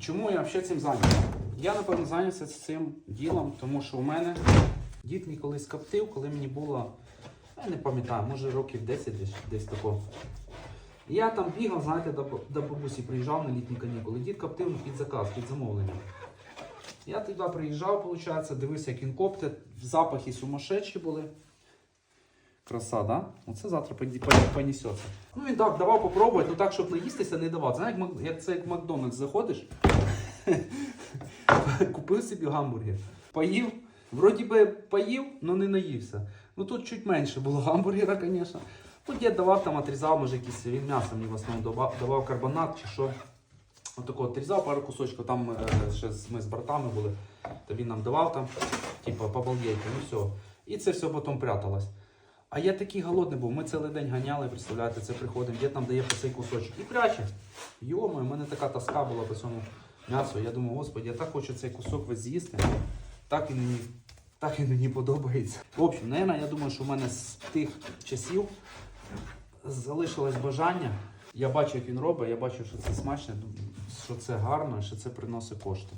Чому я взагалі цим зайнявся? Я, напевно, зайнявся цим ділом, тому що у мене дід мій колись коптив, коли мені було, я не пам'ятаю, може років 10 десь, десь такого. Я там бігав, знаєте, до, до бабусі приїжджав на літні канікули. Дід коптив під заказ, під замовлення. Я туди приїжджав, виходить, дивився, як він коптить, запахи сумасшедші були. Краса, да? Оце завтра понесеться. Ну він так, давав попробувати, ну так, щоб наїстися, не давав. Знаєш, як, це як в Макдональдс заходиш, купив собі гамбургер, поїв, вроді би поїв, але не наївся. Ну тут чуть менше було гамбургера, звісно. Тут я давав там, отрізав, може якийсь він м'ясо мені в основному давав, давав карбонат чи що. Отако отрізав пару кусочків, там е, ще ми з братами були, то він нам давав там, типу, побалдейте, ну все. І це все потім пряталось. А я такий голодний був, ми цілий день ганяли, представляєте, це приходимо, дід нам дає цей кусочок і пряче. Йомо, у мене така тоска була по цьому м'ясу. Я думаю, господи, я так хочу цей кусок весь з'їсти. Так він мені, так він мені подобається. В общем, наверное, я думаю, що в мене з тих часів залишилось бажання. Я бачу, як він робить, я бачу, що це смачно, що це гарно, що це приносить кошти.